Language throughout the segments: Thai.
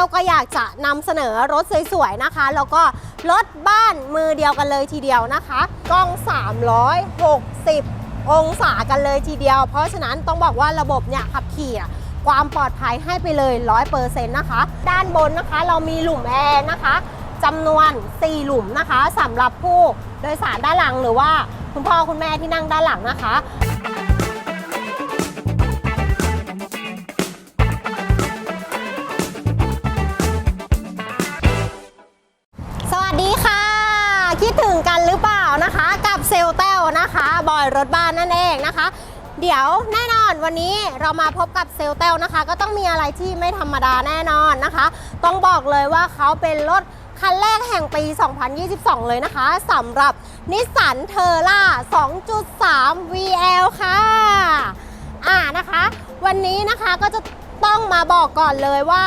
ลก็อยากจะนำเสนอรถสวยๆนะคะ แล้วก็รถบ้านมือเดียวกันเลยทีเดียวนะคะกล้อง 360 องศากันเลยทีเดียว เพราะฉะนั้นต้องบอกว่าระบบเนี่ยขับขี่ความปลอดภัยให้ไปเลย 100%นะคะ ด้านบนนะคะเรามีหลุมแอร์นะคะจำนวน 4 หลุมนะคะสำหรับผู้โดยสารด้านหลังหรือว่าคุณพ่อคุณแม่ที่นั่งด้านหลังนะคะ คิดถึงกันหรือเปล่านะคะ กับเซลเตลนะคะบอยรถบ้านนั่นเองนะคะ เดี๋ยวแน่นอนวันนี้เรามาพบกับเซลเตลนะคะ ก็ต้องมีอะไรที่ไม่ธรรมดาแน่นอนนะคะ ต้องบอกเลยว่าเขาเป็นรถคันแรกแห่งปี 2022 เลยนะคะสำหรับนิสสันเทอร่า 2.3 VL ค่ะอ่านะคะ วันนี้นะคะก็จะต้องมาบอกก่อนเลยว่า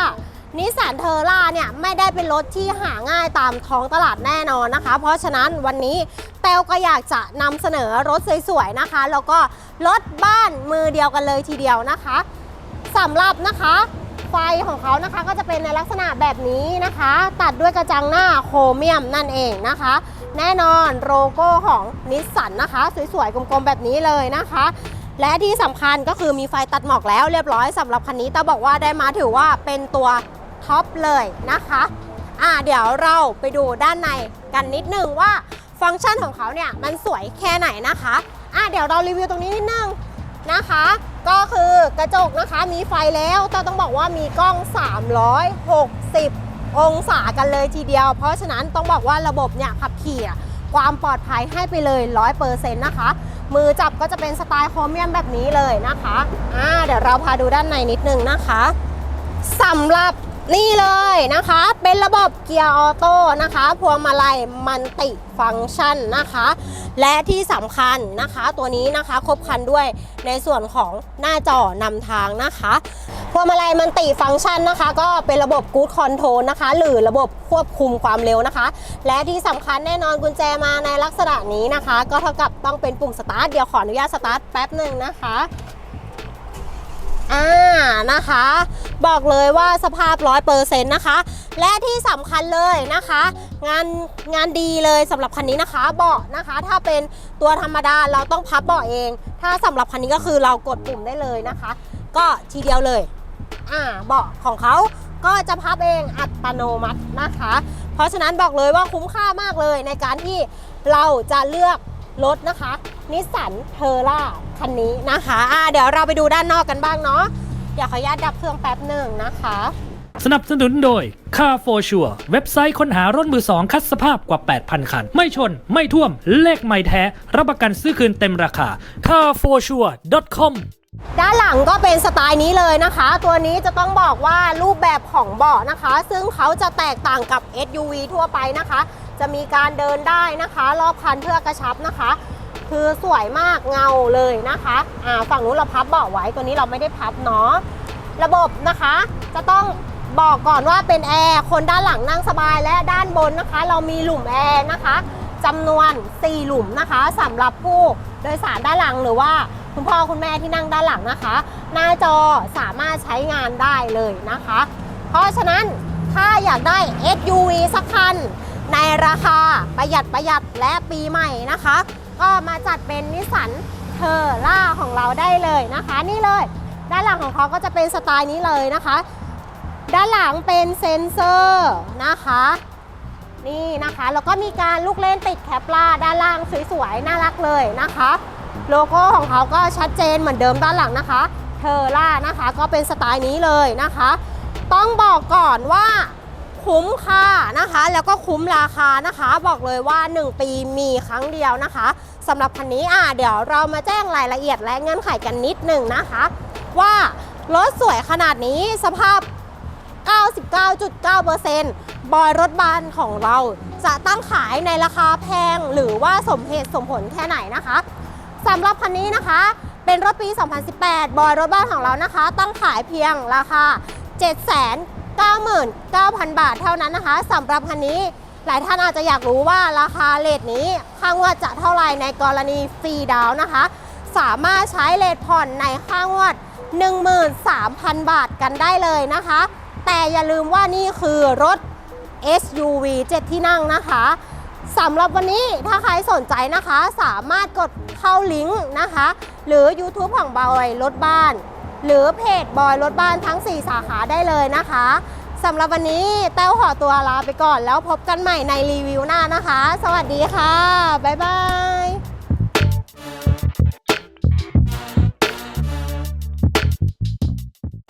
นิสสันเทอร่าเนี่ยไม่ได้เป็นรถที่หาง่ายตามท้องตลาดแน่นอนนะคะ เพราะฉะนั้นวันนี้เตลก็อยากจะนำเสนอรถสวยๆนะคะ แล้วก็รถบ้านมือเดียวกันเลยทีเดียวนะคะสำหรับนะคะไฟของเขานะคะก็จะเป็นในลักษณะแบบนี้นะคะ ตัดด้วยกระจังหน้าโครเมียมนั่นเองนะคะ แน่นอนโลโก้ของนิสสันนะคะ สวยๆกลมๆแบบนี้เลยนะคะและที่สำคัญก็คือมีไฟตัดหมอกแล้วเรียบร้อยสำหรับคันนี้แต่บอกว่าได้มาถือว่าเป็นตัว ท็อปเลยนะคะอ่าเดี๋ยวเราไปดูด้านในกันนิดนึงว่าฟังก์ชันของเขาเนี่ยมันสวยแค่ไหนนะคะอ่าเดี๋ยวเรารีวิวตรงนี้นิดนึงนะคะ ก็คือกระจกนะคะมีไฟแล้วแต่ต้องบอกว่ามีกล้อง 360 องศากันเลยทีเดียว เพราะฉะนั้นต้องบอกว่าระบบเนี่ยขับขี่ความปลอดภัยให้ไปเลย 100%นะคะ มือจับก็จะเป็นสไตล์โครเมียมแบบนี้เลยนะคะอ่าเดี๋ยวเราพาดูด้านในนิดนึงนะคะสำหรับ นี่เลยนะคะ เป็นระบบเกียร์ออโต้นะคะ พวงมาลัยมันติฟังก์ชันนะคะ และที่สำคัญนะคะตัวนี้นะคะครบครันด้วยในส่วนของหน้าจอนำทางนะคะพวงมาลัยมันติฟังก์ชันนะคะ ก็เป็นระบบกู๊ดคอนโทรลนะคะ หรือระบบควบคุมความเร็วนะคะ และที่สำคัญแน่นอนกุญแจมาในลักษณะนี้นะคะ ก็เท่ากับต้องเป็นปุ่มสตาร์ทเดี๋ยวขออนุญาตสตาร์ทแป๊บหนึ่งนะคะอ่านะคะ บอกเลยว่าสภาพ100%นต์นะคะ และที่สำคัญเลยนะคะ งานงานดีเลยสำหรับคันนี้นะคะ เบาะนะคะ ถ้าเป็นตัวธรรมดาเราต้องพับเบาะเอง ถ้าสำหรับคันนี้ก็คือเรากดปุ่มได้เลยนะคะ ก็ทีเดียวเลยอ่าเบาะของเขาก็จะพับเองอัตโนมัตินะคะ เพราะฉะนั้นบอกเลยว่าคุ้มค่ามากเลยในการที่เราจะเลือกรถนะคะนิสสันเทอร่าคันนี้นะคะอ่าเดี๋ยวเราไปดูด้านนอกกันบ้างเนาะ เดี๋ยวขออนุญาตดับเครื่องแป๊บหนึ่งนะคะ สนับสนุนโดย Car for Sure เว็บไซต์ค้นหารถมือสองคัดสภาพกว่า 8,000 คัน ไม่ชน ไม่ท่วม เลขไม่แท้ รับประกันซื้อคืนเต็มราคา carforsure.com ด้านหลังก็เป็นสไตล์นี้เลยนะคะ ตัวนี้จะต้องบอกว่ารูปแบบของเบาะนะคะ ซึ่งเขาจะแตกต่างกับ SUV ทั่วไปนะคะ จะมีการเดินได้นะคะ รอบคันเพื่อกระชับนะคะ คือสวยมากเงาเลยนะคะอ่าฝั่งนู้นเราพับเบาะไว้ตัวนี้เราไม่ได้พับเนาะระบบนะคะ จะต้องบอกก่อนว่าเป็นแอร์คนด้านหลังนั่งสบายและด้านบนนะคะ เรามีหลุมแอร์นะคะจำนวน 4 หลุมนะคะสำหรับผู้โดยสารด้านหลังหรือว่าคุณพ่อคุณแม่ที่นั่งด้านหลังนะคะ หน้าจอสามารถใช้งานได้เลยนะคะ เพราะฉะนั้นถ้าอยากได้ SUV สักคัน ในราคาประหยัดประหยัดและปีใหม่นะคะ ก็มาจัดเป็นนิสสันเทอร่าของเราได้เลยนะคะ นี่เลย ด้านหลังของเขาก็จะเป็นสไตล์นี้เลยนะคะ ด้านหลังเป็นเซ็นเซอร์นะคะนี่นะคะแล้วก็มีการลูกเล่นติดแคปลาด้านล่างสวยๆน่ารักเลยนะคะ โลโก้ของเขาก็ชัดเจนเหมือนเดิมด้านหลังนะคะเทอร่านะคะก็เป็นสไตล์นี้เลยนะคะ ต้องบอกก่อนว่า คุ้มค่านะคะ แล้วก็คุ้มราคานะคะ บอกเลยว่า 1 ปีมีครั้งเดียวนะคะสำหรับคันนี้อะเดี๋ยวเรามาแจ้งรายละเอียดและเงื่อนไขกันนิดหนึ่งนะคะ ว่ารถสวยขนาดนี้สภาพ 99.9%บอยรถบานของเราจะตั้งขายในราคาแพงหรือว่าสมเหตุสมผลแค่ไหนนะคะสำหรับคันนี้นะคะ เป็นรถปี 2018 บอยรถบ้านของเรานะคะ ตั้งขายเพียงราคา 99,000 บาทเท่านั้นนะคะสำหรับคันนี้หลายท่านอาจจะอยากรู้ว่าราคาเลทนี้ค่างวดจะเท่าไหร่ในกรณีฟรีดาวนะคะ สามารถใช้เลทผ่อนในค่างวด13,000 บาทกันได้เลยนะคะ แต่อย่าลืมว่านี่คือรถ SUV 7 ที่นั่งนะคะสำหรับวันนี้ถ้าใครสนใจนะคะ สามารถกดเข้าลิงก์นะคะ หรือ YouTube ของบอยรถบ้าน หรือเพจบอยรถบ้านทั้ง 4 สาขาได้เลยนะคะสำหรับวันนี้แต้วขอตัวลาไปก่อน แล้วพบกันใหม่ในรีวิวหน้านะคะ สวัสดีค่ะ บ๊ายบาย